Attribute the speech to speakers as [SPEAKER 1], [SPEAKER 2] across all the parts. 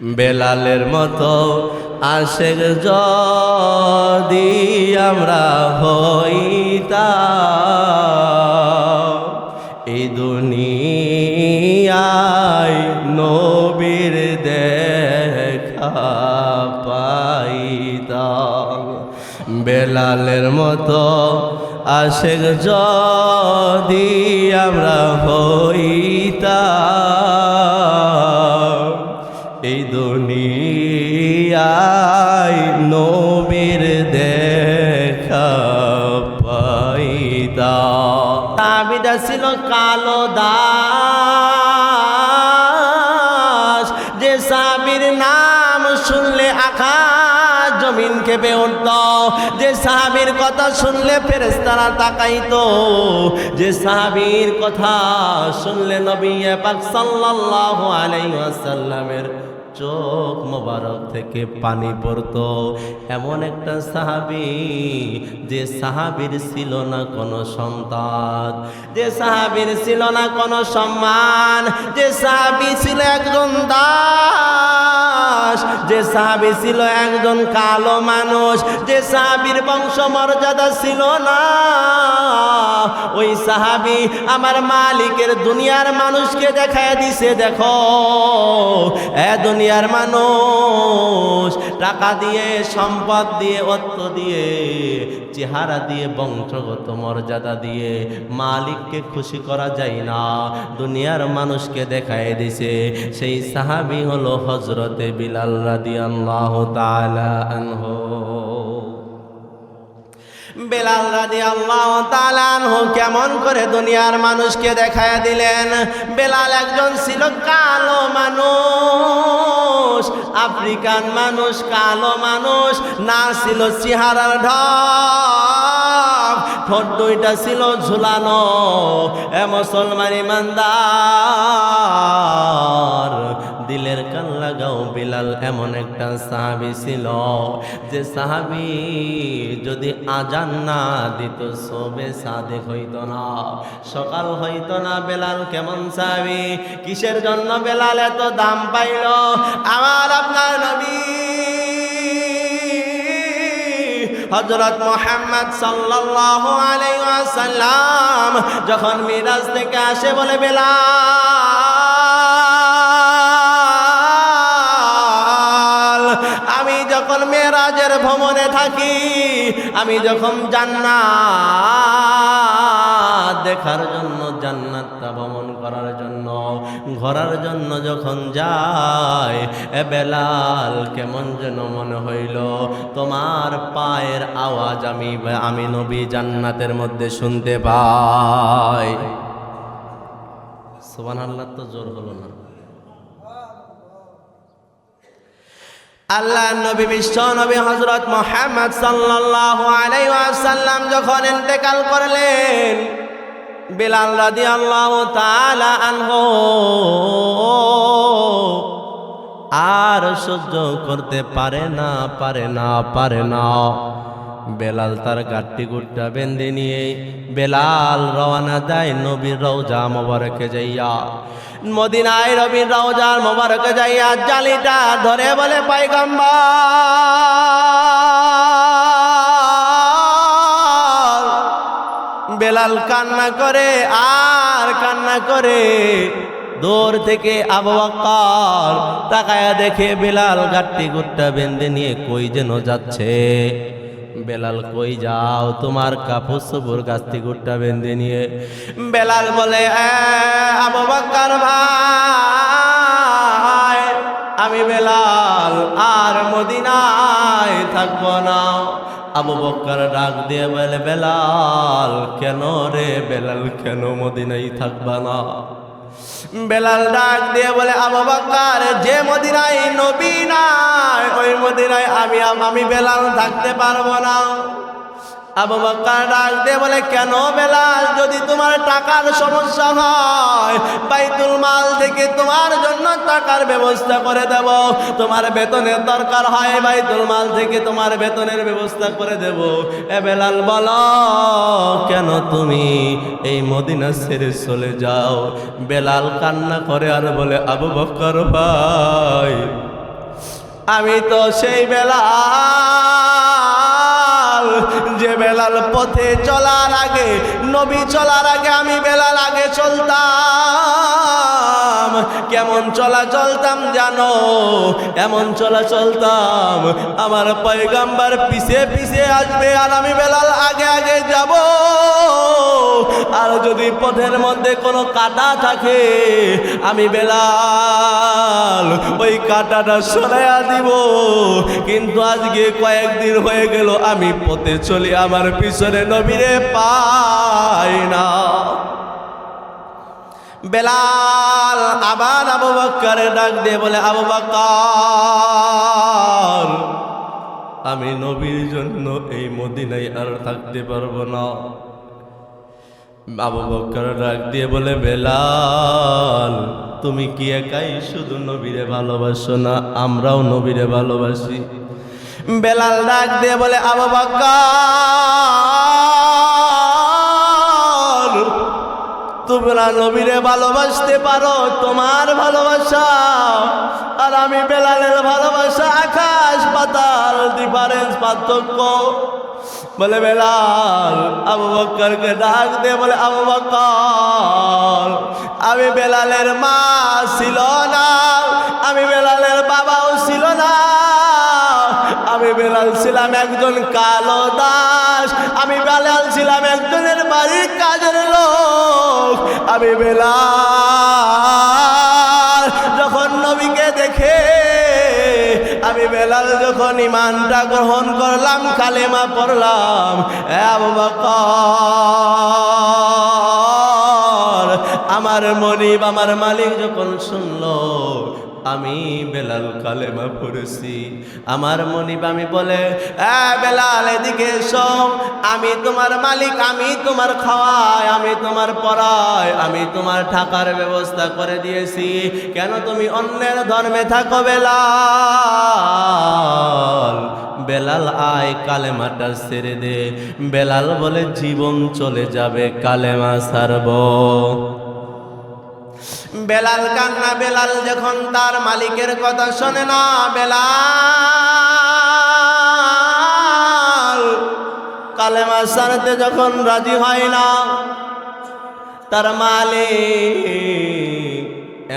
[SPEAKER 1] বেলালের মতো আশেক যদি আমরা হইতাম, এই দুনিয়ায় নবীর দেখা পাইতাম। বেলালের মতো আশেক যদি আমরা হইতাম এই দুনিয়ায় নবীর দেখা পাইতা। আবিদা ছিল কালো দাস। যে সাবির নাম শুনলে আকাশ জমিন কেঁপে উঠত। যে সাহাবির কথা শুনলে ফেরেস্তারা তাকাইতো। যে সাহাবির কথা শুনলে নবী পাক সাল্লাল্লাহু আলাইহি ওয়াসাল্লামের চোখ মোবারক থেকে পানি পড়ত। এমন একটা সাহাবি, যে সাহাবির ছিল না কোনো সন্তান, যে সাহাবির ছিল না কোনো সম্মান, যে সাহাবি ছিল একজন দাস যে সাহাবি ছিল একজন কালো মানুষ, যে সাহাবির বংশ মর্যাদা ছিল না। ওই সাহাবি আমার মালিকের দুনিয়ার মানুষকে দেখায় দিছে, দেখো। এ দুনিয়ার মানুষ, টাকা দিয়ে, সম্পদ দিয়ে, অর্থ দিয়ে, চেহারা দিয়ে, বংশগত মর্যাদা দিয়ে মালিককে খুশি করা যায় না। দুনিয়ার মানুষকে দেখায় দিছে। সেই সাহাবি হলো হজরতে বিলাল। রাদিয়াল্লাহু তাআলা আনহু। বেলাল রাজি আল্লাহ তালানহু কেমন করে দুনিয়ার মানুষকে দেখায় দিলেন? বেলাল একজন ছিল কালো মানুষ, আফ্রিকান মানুষ, কালো মানুষ না ছিল চেহারার ঢক, ঠোঁট দুইটা ছিল ঝুলানো, এ মুসলমান ইমানদার। দিলের কান লাগাও বিলাল, এমন একটা সাহাবি ছিল যে সাহাবি যদি আজান না দিত, সবে সাদেক হইত না। সকাল হইতো না বেলাল, কেমন সাহাবি? কিসের জন্য বেলাল এত দাম পাইল? আমার আপনার নবী হজরত মোহাম্মদ সাল্লাল্লাহু আলাইহি ওয়াসাল্লাম যখন মিরাজ থেকে আসে বলে, বেলাল যখন মেরাজের ভ্রমণে থাকি, আমি যখন জান্নাত দেখার জন্য, জান্নাতটা ভ্রমণ করার জন্য, ঘোরার জন্য যখন যায় এ বেলাল কেমন যেন মনে হইল, তোমার পায়ের আওয়াজ আমি আমি নবী জান্নাতের মধ্যে শুনতে পাই। সোবান আল্লাহ তো জোর হলো না। আল্লাহ নবী, বিশ্ব নবী হজরত মোহাম্মদ ওয়াসাল্লাম যখন ইন্তেকাল করলেন, বিলাল রাদিয়াল্লাহু আল্লাহ আনহ, আর সহ্য করতে পারে না পারে না পারে না। বেলাল তার গাট্টি গুট্টা বেঁধে নিয়ে বেলাল রওনা দেয় নবীর রওজা মোবারকে যাইয়া। মদিনায় রবির রওজার মোবারকে যাইয়া জালিটা ধরে বলে পাইগাম্বার বেলাল কান্না করে, আর কান্না করে? দূর থেকে আবু বকর তাকায়া দেখে বেলাল গাট্টি গুট্টা বেঁধে নিয়ে কই যেন যাচ্ছে। বেলাল কই যাও? তোমার কাপড় সবুর গাছটি গুট্টা বেঁধে নিয়ে। বেলাল বলে "এ, আবু বকর ভাই আমি বেলাল আর মদিনায় থাকব না। আবু বক্কর ডাক দিয়ে বলে বেলাল কেন রে? বেলাল কেন মদিনায় থাকবা না? বেলাল ডাক দিয়ে বলে আবু বক্কর যে মদিনায় নবী নাই ওই মদিনায় আমি আমি বেলাল থাকতে পারব না। আবু বক্কর ডাক বলে, কেন বেলাল? যদি তোমার টাকার সমস্যা হয়, বাইতুল মাল থেকে তোমার জন্য টাকার ব্যবস্থা করে দেব। তোমার বেতনের দরকার হয়, বাইতুল মাল থেকে তোমার বেতনের ব্যবস্থা করে দেব। এ বেলাল বলো, কেন তুমি এই মদিনা ছেড়ে চলে যাও? বেলাল কান্না করে আর বলে, আবু বক্কর ভাই আমি তো সেই বেলাল। যে বেলাল পথে চলার আগে, নবী চলার আগে আমি বেলাল আগে চলতাম। কেমন চলা চলতাম জানো? এমন চলা চলতাম, আমার পয়গাম্বার পিছে পিছে আসবে আর আমি বেলাল আগে আগে যাব। আর যদি পথের মধ্যে কোনো কাটা থাকে, আমি বেলাল ওই কাটাটা সরাইয়া দিব। কিন্তু আজকে কয়েকদিন হয়ে গেল, আমি পথে চলি আমার পিছনে নবীরে পাই না। বেলাল আবার আবু বাক্কারে ডাক দিয়ে বলে, আবু বাক্কার, আমি নবীর জন্য এই মদিনায় আর থাকতে পারব না। আবু বক্কর ডাক দিয়ে বলে, বেলাল, তুমি কি একাই শুধু নবীরে ভালোবাসো না? আমরাও নবীরে ভালোবাসি। বেলাল ডাক দিয়ে বলে, আবু বক্কর তোমরা নবীরে ভালোবাসতে পারো, তোমার ভালোবাসা। আর আমি বেলালের ভালোবাসা, আকাশ পাতাল ডিফারেন্স পার্থক্য। বলে বেলাল, আবু বক্করকে ডাক দে, বলে, আবু বক্কর, আমি বেলালের মা ছিল না, আমি বেলালের বাবাও ছিল না। আমি বেলাল ছিলাম একজন কালো দাস, আমি বেলাল ছিলাম একজনের বাড়ির কাজের লোক। আমি বেলাল, যখন নবীকে দেখে আমি বেলাল যখন ইমানটা গ্রহণ করলাম, কালেমা পড়লাম আমার মনিব, আমার মালিক যখন শুনলো আমি বেলাল কালেমা পড়েছি। আমার মনিব আমি বলে বেলাল, এদিকে সব আমি তোমার মালিক, আমি তোমার খাওয়াই, আমি তোমার পড়াই, আমি তোমার থাকার ব্যবস্থা করে দিয়েছি। কেন তুমি অন্যের ধর্মে থাকো বেলাল? বেলাল, আয় কালেমাটা ছেড়ে দে। বেলাল বলে, জীবন চলে যাবে, কালেমা সারব বেলাল কান্না, বেলাল যখন তার মালিকের কথা শোনে না, বেলাল কালেমা সারতে যখন রাজি হয় না, তার মালিক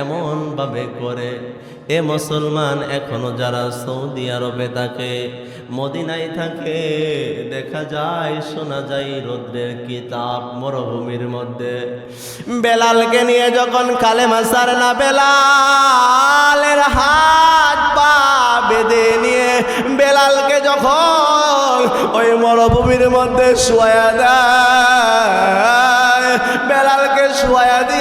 [SPEAKER 1] এমন ভাবে করে এ মুসলমান এখনও যারা সৌদি আরবে থাকে, মদিনায় থাকে, দেখা যায়, শোনা যায় রৌদ্রের কিতাব মরুভূমির মধ্যে। বেলালকে নিয়ে যখন কালেমা সার না বেলালের হাত পা বেঁধে নিয়ে বেলালকে যখন ওই মরুভূমির মধ্যে শোয়া দেয়, বেলালকে শোয়া দিয়া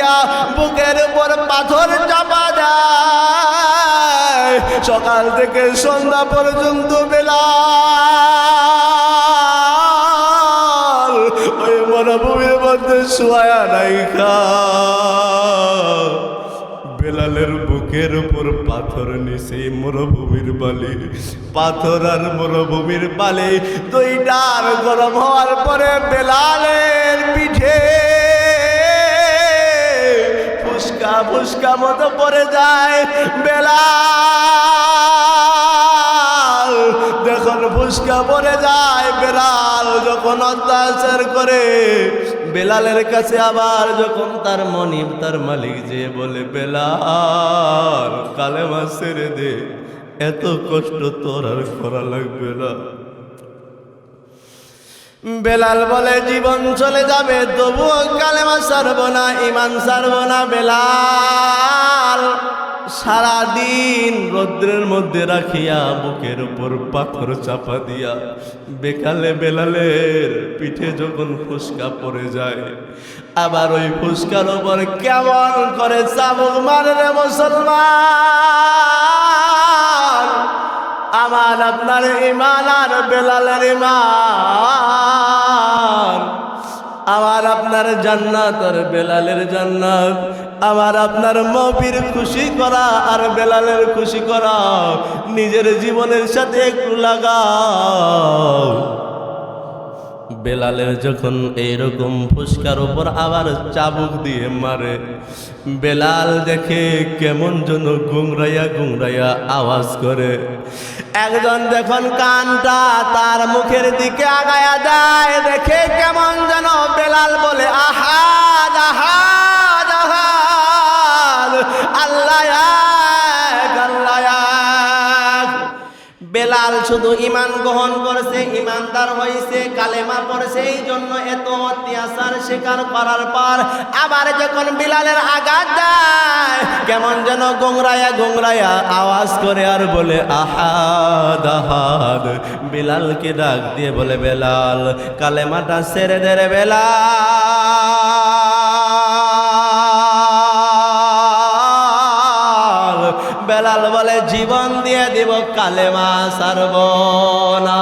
[SPEAKER 1] সকাল থেকে সন্ধ্যা পর্যন্ত বেলাল ওই মরুভূমির মধ্যে শোয়া নাই বেলালের বুকের উপর পাথর নিচে মরুভূমির বালি, পাথর আর মরুভূমির বালি দুইটার গরম হওয়ার পরে বেলালের পিঠে ফুসকা ফুসকা মতো পরে যায় বেলাল যখন ফুসকা পরে যায়, বেলাল যখন অত্যাচার করে, বেলালের কাছে আবার যখন তার মনিব, তার মালিক যে বলে, বেলাল, কালেমা ছেড়ে দে, এত কষ্ট তোর আর করা লাগবে না। বেলাল বলে, জীবন চলে যাবে, তবুও কালেমা সারব না ইমান সারব না, বেলাল। সারাদিন রৌদ্রের মধ্যে রাখিয়া বুকের উপর পাথর চাপা দিয়া বেকালে বেলালের পিঠে যখন ফুসকা পড়ে যায়, আবার ওই ফুসকার উপর কেমন করে চাবুক মারে মুসলমান? আমার আপনার ইমান আর বেলালের ইমান। আমার আপনার জান্নাত আর বেলালের জান্নাত। আমার আপনার মবির খুশি করা আর বেলালের খুশি করা। নিজের জীবনের সাথে একটু লাগাও। বেলালের যখন এইরকম ফুসকার উপর আবার চাবুক দিয়ে মারে, বেলাল দেখে কেমন যেন গুংরাইয়া গুংরাইয়া আওয়াজ করে একজন যখন কানটা তার মুখের দিকে আগায়া যায় দেখে কেমন যেন বেলাল বলে আহাদ বেলাল শুধু ইমান গ্রহণ করেছে ইমানদার হয়েছে, কালেমা পড়েছে, এই জন্য এত অত্যাচার স্বীকার করার পর আবার যখন বিলালের আঘাত দেয় কেমন যেন গোংরায়া গোংরায়া আওয়াজ করে আর বলে আহাদ আহাদ বিলালকে ডাক দিয়ে বলে, বেলাল, কালেমাটা সেরে দে রে বেলাল। বেলাল বলে, জীবন দিয়ে দিব কালেমা সারব না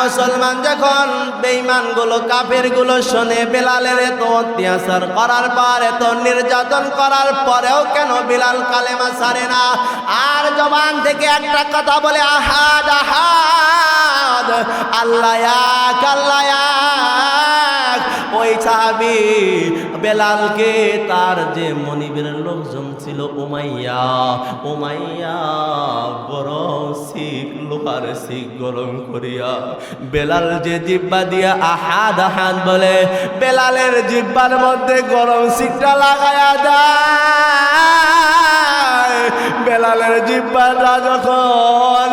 [SPEAKER 1] মুসলমান যখন বেইমানগুলো কাফেরগুলো শোনে বেলালের এত অত্যাচার করার পর, এত নির্যাতন করার পরেও কেন বিলাল কালেমা সারে না আর জবান থেকে একটা কথা বলে, আহাদ আহাদ, আল্লাহ আল্লাহ। ওই সাহাবি বেলালকে তার যে মনিবের লোকজন ছিল, উমাইয়া উমাইয়া গরম শিখ, লোহার শিখ গরম করিয়া বেলাল যে জিব্বা দিয়া আহাদ আহাদ বলে, বেলালের জিব্বার মধ্যে গরম শিখটা লাগায়া দেয় বেলালের জিব্বাটা যখন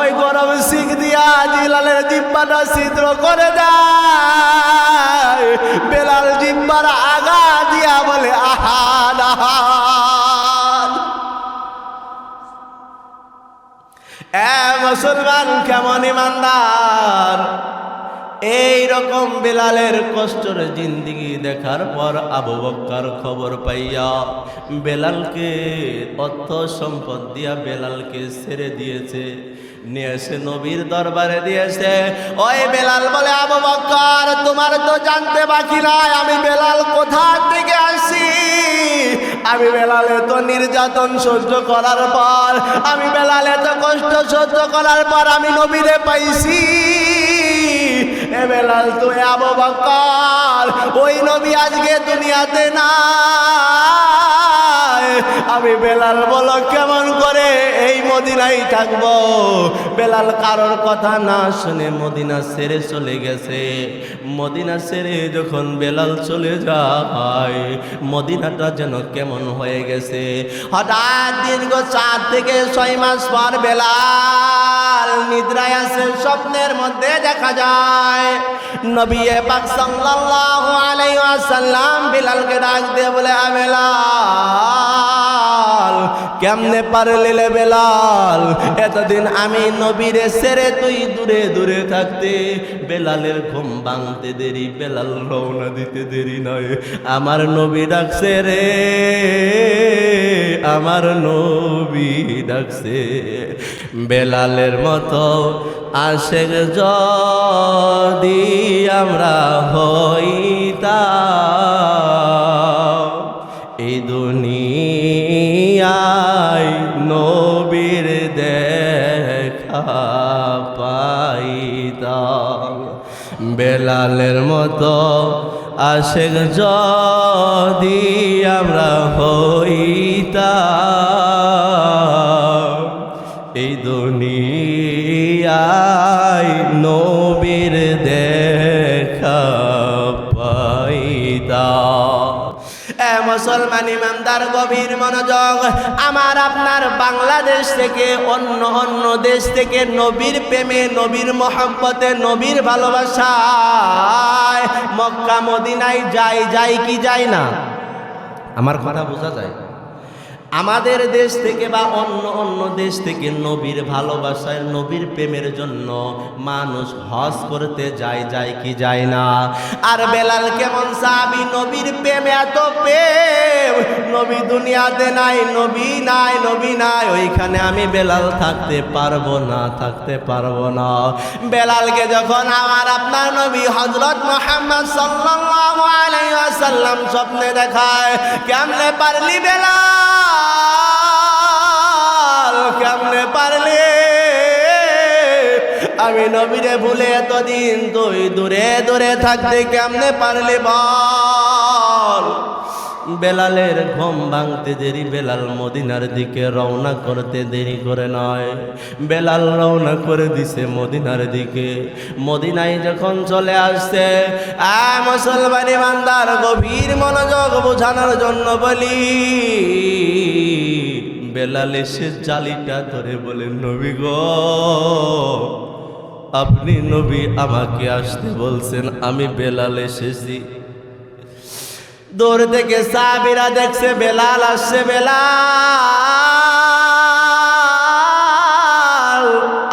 [SPEAKER 1] ওই গরম শিখ দিয়া জিলালের জিব্বাটা ছিদ্র করে দেয়, বেলাল জিব্বার আগা দিয়া বলে আহাদ এ মুসলমান কেমন ইমানদার? এই রকম বেলালের কষ্টের জিন্দিগি দেখার পর আবু বক্কার খবর পাইয়া বেলালকে অর্থ সম্পদ দিয়া বেলালকে ছেড়ে দিয়েছে। নিয়ে এসে নবীর দরবারে দিয়েছে ওই বেলাল, বলে, আবু বক্কর, তোমার তো জানতে বাকি নাই, আমি বেলাল কোথা থেকে আসি আমি বেলালে তো নির্যাতন সহ্য করার পর, আমি বেলালে তো কষ্ট সহ্য করার পর আমি নবীরে পাইছি। বেলাল তুই আবু বকর ওই নবী আজকে দুনিয়াতে না আমি বেলাল বলো কেমন করে এই মদিনাই থাকব? বেলাল কারোর কথা না শুনে মদিনা সেরে চলে গেছে। মদিনা ছেড়ে যখন বেলাল চলে যায়, মদিনাটা যেন কেমন হয়ে গেছে। হঠাৎ দীর্ঘ চার থেকে ছয় মাস পর বেলাল নিদ্রায় আছে, স্বপ্নের মধ্যে দেখা যায়। নবী পাক সাল্লাল্লাহু আলাইহি ওয়াসাল্লাম বিলালকে ডাক দিয়ে বলে, আ কেমনে পারলিলে বেলাল? এতদিন আমি নবীরে সেরে তুই দূরে দূরে থাকতে, বেলালের ঘুম ভাঙতে দেরি, বেলাল রওনা দিতে দেরি নয়। আমার নবী ডাকছে রে, আমার নবী ডাকছে। বেলালের মতো আশেক যদি আমরা হইতা এই দুনিয়ায় বেলালের মতো আশেক যদি আমরা হইতা এই দুনিয়ায় নবীর মুসলমান ইমানদার গভীর মনোযোগ। আমার আপনার বাংলাদেশ থেকে অন্য অন্য দেশ থেকে নবীর প্রেমে, নবীর মহাব্বতে, নবীর ভালোবাসায় মক্কা, মদিনায় যাই যাই কি যাই না? আমার কথা বোঝা যায়? আমাদের দেশ থেকে বা অন্য অন্য দেশ থেকে নবীর ভালোবাসায়, নবীর প্রেমের জন্য মানুষ হজ করতে যায় যায় কি যায় না। আর বেলাল কেমন সাবি নবীর প্রেম এত প্রেম, নবী দুনিয়াতে নাই, নবী নাই নবী নাই, ওইখানে আমি বেলাল থাকতে পারব না, থাকতে পারব না। বেলালকে যখন আমার আপনার নবী হজরত মোহাম্মদ ওয়াসাল্লাম স্বপ্নে দেখায়, কেমনে পারলি বেলাল? কেমনে পারলে? আমি নবীরে ভুলে এতদিন তুই দূরে দূরে থাকতে কেমনে পারলে বল? বেলালের ঘুম ভাঙতে দেরি, বেলাল মদিনার দিকে রওনা করতে দেরি করে নয়। বেলাল রওনা করে দিছে মদিনার দিকে। মদিনায় যখন চলে আসছে, আ মুসলমানি মান্দার গভীর মনোযোগ বোঝানোর জন্য বলি। বেলাল এসে জালিটা ধরে বলে, নবী গো, আপনি নবী আমাকে আসতে বলছেন, আমি বেলাল এসেছি। দূর থেকে সাবিরা দেখছে, বেলাল আসছে, বেলাল।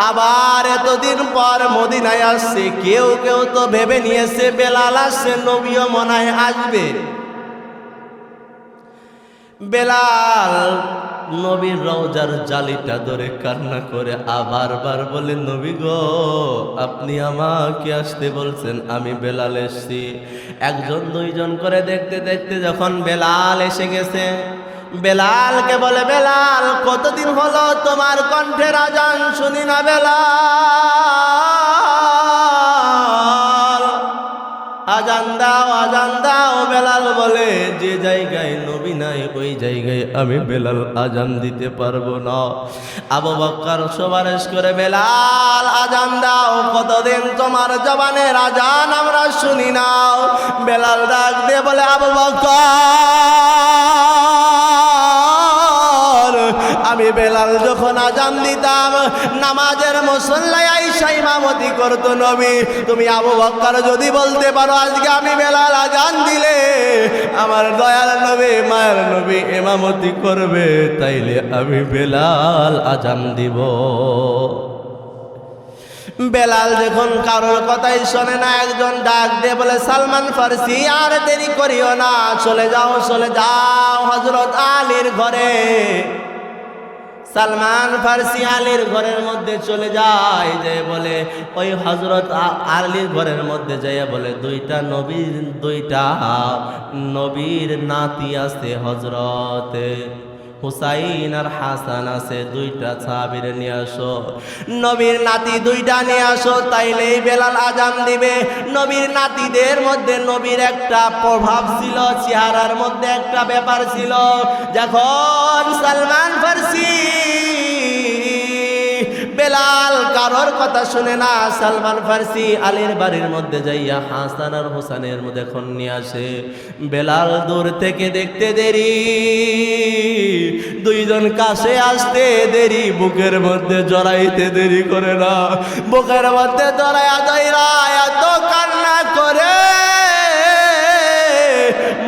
[SPEAKER 1] আবার এতদিন পর মদিনায় আসছে, কেউ কেউ তো ভেবে নিয়েছে, বেলাল আসছে, নবীও মনায় আসবে। বেলাল, নবীর রওজার জালিটা ধরে কান্না করে আবার বার বলে, নবী গো, আপনি আমাকে আসতে বলছেন, আমি বেলাল এসছি। একজন, দুইজন করে দেখতে দেখতে যখন বেলাল এসে গেছে, বেলালকে বলে, বেলাল, কতদিন হলো তোমার কণ্ঠের আজান শুনি না বেলাল? আজান দাও আজান দাও বেলাল বলে, যে জায়গায় নবী নাই, ওই জায়গায় আমি বেলাল আজান দিতে পারব না। আবু বক্কর সুপারিশ করে, বেলাল আজান দাও কতদিন তোমার জবানের আজান আমরা শুনি নাও। বেলাল ডাক দিয়ে বলে, আবু বক্কর আমি বেলাল যখন আজান দিতাম, নামাজের মুসল্লায় আইসা ইমামতি করতো নবী। তুমি আবু বক্কর যদি বলতে পারো, আজকে আমি বেলাল আজান দিলে আমার দয়াল নবী, মায়ের নবী ইমামতি করবে, তাইলে আমি বেলাল আজান দিব। বেলাল যখন কারোর কথাই শোনে না, একজন ডাক দিয়ে বলে, সালমান ফার্সি, আর দেরি করিও না, চলে যাও চলে যাও হজরত আলীর ঘরে। সালমান ফার্সি আলীর ঘরের মধ্যে চলে যায় যে বলে, ওই হজরত আলীর ঘরের মধ্যে যাইয়া বলে, দুইটা নবীর দুইটা নবীর নাতি আছে হজরতে হুসাইন আর হাসান আছে, দুইটা সাহাবিরে নিয়ে আসো। নবীর নাতি দুইটা নিয়ে আসো, তাইলেই বেলাল আজান দিবে। নবীর নাতিদের মধ্যে নবীর একটা প্রভাব ছিল, চেহারার মধ্যে একটা ব্যাপার ছিল। যখন সালমান ফার্সি বেলাল কারোর কথা শুনে না, সালমান ফার্সি আলীর বাড়ির মধ্যে যাইয়া হাসান আর হোসানের মধ্যে এখন নিয়ে আসে। বেলাল দূর থেকে দেখতে দেরি, দুইজন কাছে আসতে দেরি, বুকের মধ্যে জড়াইতে দেরি করে না। বুকের মধ্যে জড়াইয়া জয়রা, এত কান্না করে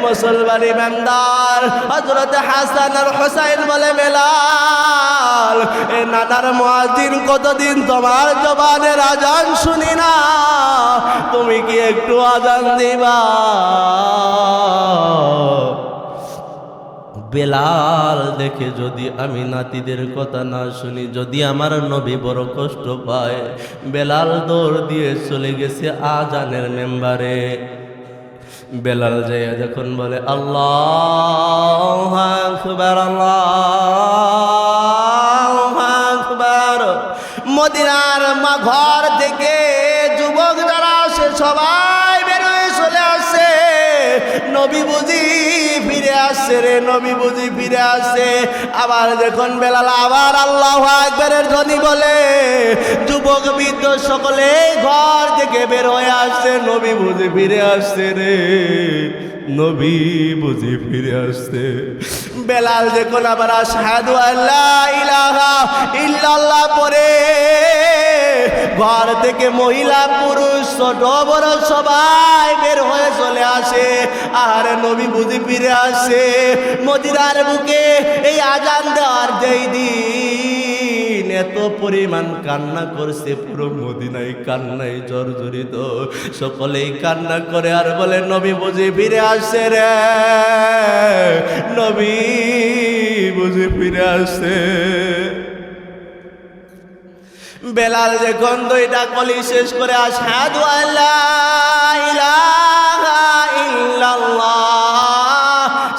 [SPEAKER 1] মুসলমানি মেন্দার হজরত হাসান আর হোসাইন বলে বেলাল, এ নানার মুয়াজিন কতদিন তোমার জবানের আজান শুনি না? তুমি কি একটু আজান দিবা? বেলাল দেখে, যদি আমি নাতিদের কথা না শুনি, যদি আমার নবী বড় কষ্ট পায়, বেলাল দৌড় দিয়ে চলে গেছে আজানের মেম্বারে। বেলাল যাইয়া যখন বলে আল্লাহ আল্লাহ আবার দেখুন বেলাল, আবার আল্লাহ একবারের ধ্বনি বলে, যুবক, বৃদ্ধ সকলে ঘর থেকে বের হয়ে আসছে, নবী বুঝে ফিরে আসছে রে, নবী বুঝে ফিরে আসছে। বেলাল যখন আবার আসাদু আল্লাহ ইলাহা ইল্লাল্লাহ পরে ঘর থেকে মহিলা পুরুষ, ছোট, বড় সবাই বের হয়ে চলে আসে। আর নবী বুঝি ফিরে আসে। মদিরার বুকে এই আজান দেওয়ার যেই দিন, এত পরিমাণ কান্না করছে পুরো মদিনায়, কান্নায় জর্জরিত। সকলেই কান্না করে আর বলে, নবী বুঝি ফিরে আসছে রে। নবী বুঝি ফিরে আসছে বেলাল যখন দুইটা কলি শেষ করে আসাদু আল্লাহ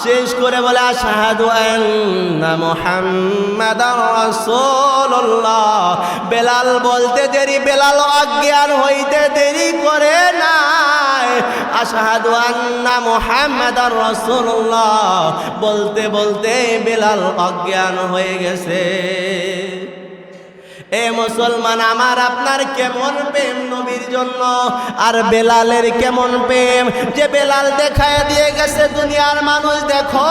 [SPEAKER 1] শেষ করে বলে মুহাম্মাদার রাসূলুল্লাহ। বেলাল বলতে দেরি, বেলাল অজ্ঞান হইতে দেরি করে রাসূলুল্লাহ। বলতে বলতে বেলাল অজ্ঞান হয়ে গেছে। এ মুসলমান, আমার আপনার কেমন প্রেম নবীর জন্য? আর বেলালের কেমন প্রেম? যে বেলাল দেখায় দিয়ে গেছে দুনিয়ার মানুষ, দেখো,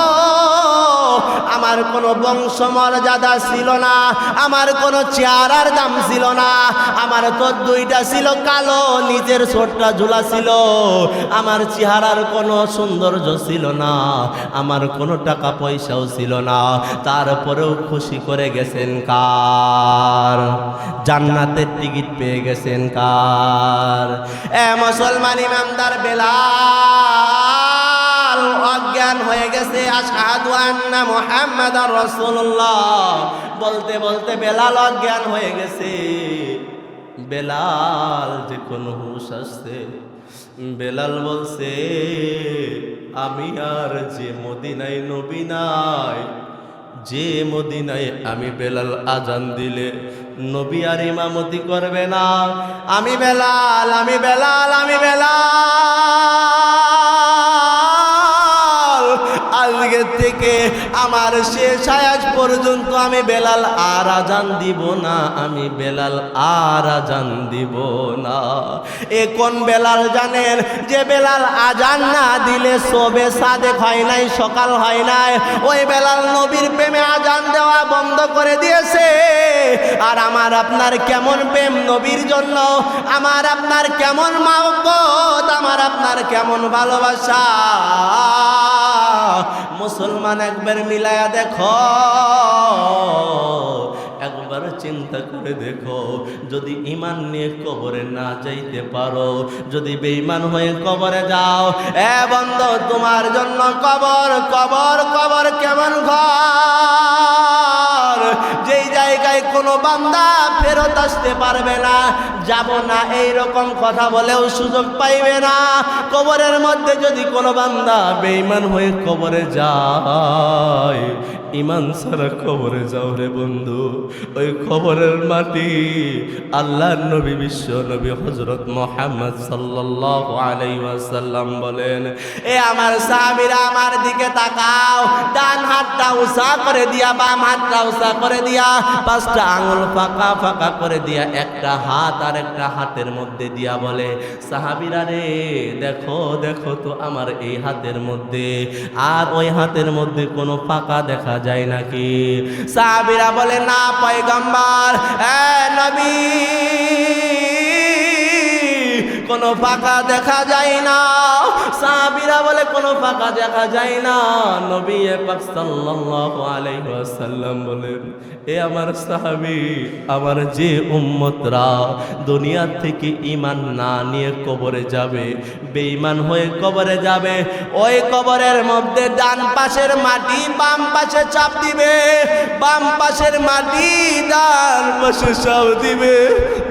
[SPEAKER 1] আমার কোনো বংশ মর্যাদা ছিল না, আমার কোনো চেয়ারার দাম ছিল না, আমার তো দুইটা ছিল, কালো, নিজের ছোটটা ঝুলা ছিল, আমার চেহারার কোনো সৌন্দর্য ছিল না, আমার কোনো টাকা পয়সাও ছিল না, তারপরেও খুশি করে গেছেন কার? জান্নাতের টিকিট পেয়ে গেছেন কার? এ মুসলমান ইমানদার বেলাল, অজ্ঞান হয়ে গেছে। আশহাদু আন্না মুহাম্মাদার রাসূলুল্লাহ। বলতে বলতে বেলাল অজ্ঞান হয়ে গেছে। বেলাল যে কোনো হুশ আসছে, বেলাল বলছে, আমি আর যে মদিনায় নবী নাই যে মদিনায় আমি বেলাল আজান দিলে নবী আর ইমামতি করবে না। আমি বেলাল আমি বেলাল আমি বেলাল। আমার শেষ আয়াজ পর্যন্ত আমি বেলাল আর আজান দিব না, আমি বেলাল আর আজান দিব না। এ কোন বেলাল জানেন? যে বেলাল আজান না দিলে সবে সাদেক হয় নাই, সকাল হয় নাই। ওই বেলাল নবীর প্রেমে আজান দেওয়া বন্ধ করে দিয়েছে। আর আমার আপনার কেমন প্রেম নবীর জন্য? আমার আপনার কেমন মহব্বত? আমার আপনার কেমন ভালোবাসা? মুসলমান একবার মিলায়া দেখো, একবার চিন্তা করে দেখো, যদি ইমান নিয়ে কবরে না যাইতে পারো, যদি বেঈমান হয়ে কবরে যাও, এ বন্ধ, তোমার জন্য কবর কবর কবর কেমন ঘর? যেই জায়গায় কোনো বান্দা ফেরত আসতে পারবে না, যাব না এই রকম কথা বলেও সুযোগ পাইবে না। কবরের মধ্যে যদি কোনো বান্দা বেইমান হয়ে কবরে যায় ইমান সারা খবরে যাও রে বন্ধু। ওই খবরের মাটি আল্লাহর নবী, বিশ্ব নবী হজরত মোহাম্মদ সাল্লাল্লাহু আলাইহি ওয়াসাল্লাম বলেন, এ আমার সাহাবীরা আমার দিকে তাকাও, ডান হাতটা উষা করে দিয়া, বাম হাতটা উষা করে দিয়া, পাঁচটা আঙুল ফাঁকা ফাঁকা করে দিয়া, একটা হাত আর একটা হাতের মধ্যে দিয়া বলে, সাহাবিরা রে, দেখো দেখো তো আমার এই হাতের মধ্যে, আর ওই হাতের মধ্যে কোনো ফাঁকা দেখা যায় নাকি? সাহাবীরা বলে, না, পয়গম্বর, এ নবী, কোনো ফাঁকা দেখা যায় না। সাহাবিরা বলে, কোনো ফাঁকা দেখা যায় না। নবী পাক সাল্লাল্লাহু আলাইহি ওয়াসাল্লাম বলেন এ আমার সাহাবি, আমার যে উম্মতরা দুনিয়া থেকে ইমান না নিয়ে কবরে যাবে, বেঈমান হয়ে কবরে যাবে, ওই কবরের মধ্যে ডান পাশের মাটি, বাম পাশে চাপ দিবে, বাম পাশের মাটি, ডান পাশে চাপ দিবে।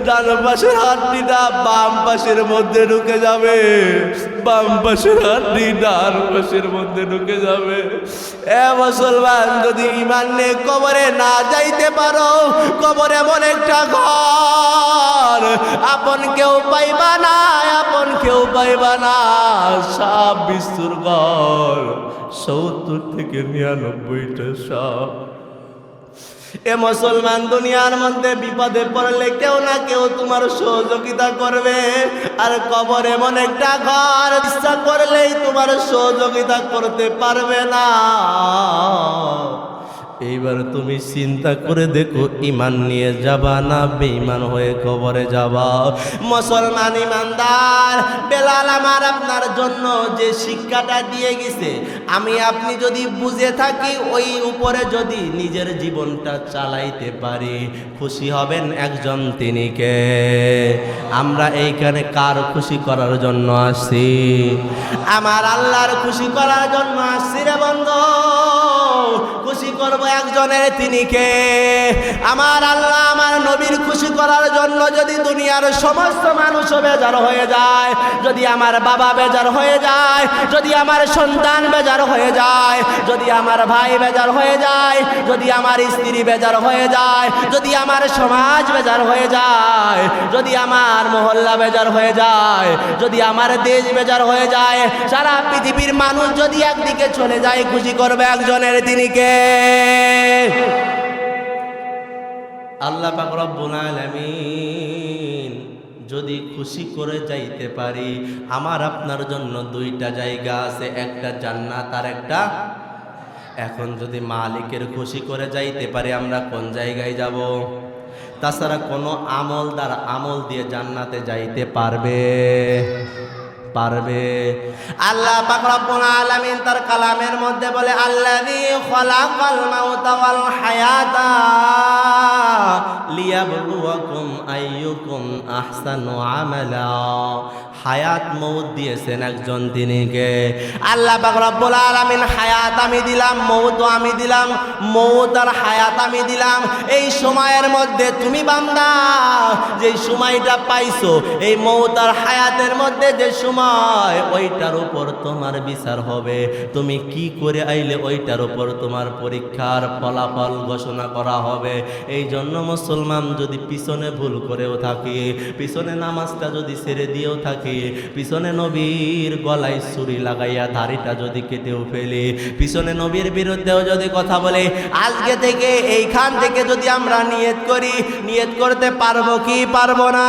[SPEAKER 1] ডান পাশের হাড্ডিটা বাম পাশের মধ্যে ঢুকে যাবে। বাম পাশের হাড্ডি ডান পাশের মধ্যে ঢুকে যাবে। এ মুসলমান, যদি ইমান নিয়ে কবরে না যাইতে পারো, কবর এমন একটা ঘর আপন কেউ পাইবা না, আপন কেউ পাইবা না। সাপ বিস্তুর ঘর, সত্তর থেকে নিরানব্বইটা সাপ। এ মুসলমান দুনিয়ার মধ্যে বিপদে পড়লে কেউ না কেউ তোমার সহযোগিতা করবে। আর কবর এমন একটা ঘর, ইচ্ছা করলেই তোমার সহযোগিতা করতে পারবে না। এইবার তুমি চিন্তা করে দেখো ইমান নিয়ে যাবা না বেঈমান হয়ে কবরে যাবা। মুসলমান ইমানদার বেলাল আমার আপনার জন্য যে শিক্ষাটা দিয়ে গেছে, আমি আপনি যদি বুঝে থাকি, ওই উপরে যদি নিজের জীবনটা চালাইতে পারি, খুশি হবেন একজন তিনি কে? আমরা এইখানে কার খুশি করার জন্য আসছি? আমার আল্লাহর খুশি করার জন্য আসছি রে বন্ধু। করব একজনের, তিনি কে? আমার আল্লাহ আমার নবীর খুশি করার জন্য যদি দুনিয়ার সমস্ত মানুষ বেজার হয়ে যায়, যদি আমার বাবা বেজার হয়ে যায়, যদি আমার সন্তান বেজার হয়ে যায়, যদি আমার ভাই বেজার হয়ে যায়, যদি আমার স্ত্রী বেজার হয়ে যায়, যদি আমার সমাজ বেজার হয়ে যায়, যদি আমার মহল্লা বেজার হয়ে যায়, যদি আমার দেশ বেজার হয়ে যায়, সারা পৃথিবীর মানুষ যদি একদিকে চলে যায়, খুশি করবে একজনের, তিনি কে? আল্লাহ পাক রব্বুল আলামিন যদি খুশি করে যাইতে পারি, আমার আপনার জন্য দুইটা জায়গা আছে, একটা জান্নাত আর একটা। এখন যদি মালিকের খুশি করে যাইতে পারি, আমরা কোন জায়গায় যাব? তাছাড়া কোনো আমল দ্বারা আমল দিয়ে জান্নাতে যাইতে পারবে? পারবে। আল্লাহ পাক রব্বুল আলামিন তার কালামের মধ্যে বলে, আল্লাযী খলাকাল মাউতা ওয়াল হায়াতা লিয়াবলুয়াকুম আইয়ুকুম আহসানু আমালা। হায়াত মৌত দিয়েছেন একজন তিনিকে আল্লাহ রব্বুল আলামিন হায়াত আমি দিলাম মৌত আমি দিলাম, মৌত আর হায়াত আমি দিলাম। এই সময়ের মধ্যে তুমি বান্দা, যে সময়টা পাইছো, এই মৌত আর হায়াতের মধ্যে যে সময়, ওইটার উপর তোমার বিচার হবে। তুমি কি করে আইলে ওইটার উপর তোমার পরীক্ষার ফলাফল ঘোষণা করা হবে? এই জন্য মুসলমান যদি পিছনে ভুল করেও থাকে, পিছনে নামাজটা যদি ছেড়ে দিয়েও থাকে পিছনে নবীর গলায় ছুরি লাগাইয়া দাড়িটা যদি কেটেও ফেলে, পিছনে নবীর বিরুদ্ধেও যদি কথা বলে, আজকে থেকে এইখান থেকে যদি আমরা নিয়ত করি, নিয়ত করতে পারব কি পারব না?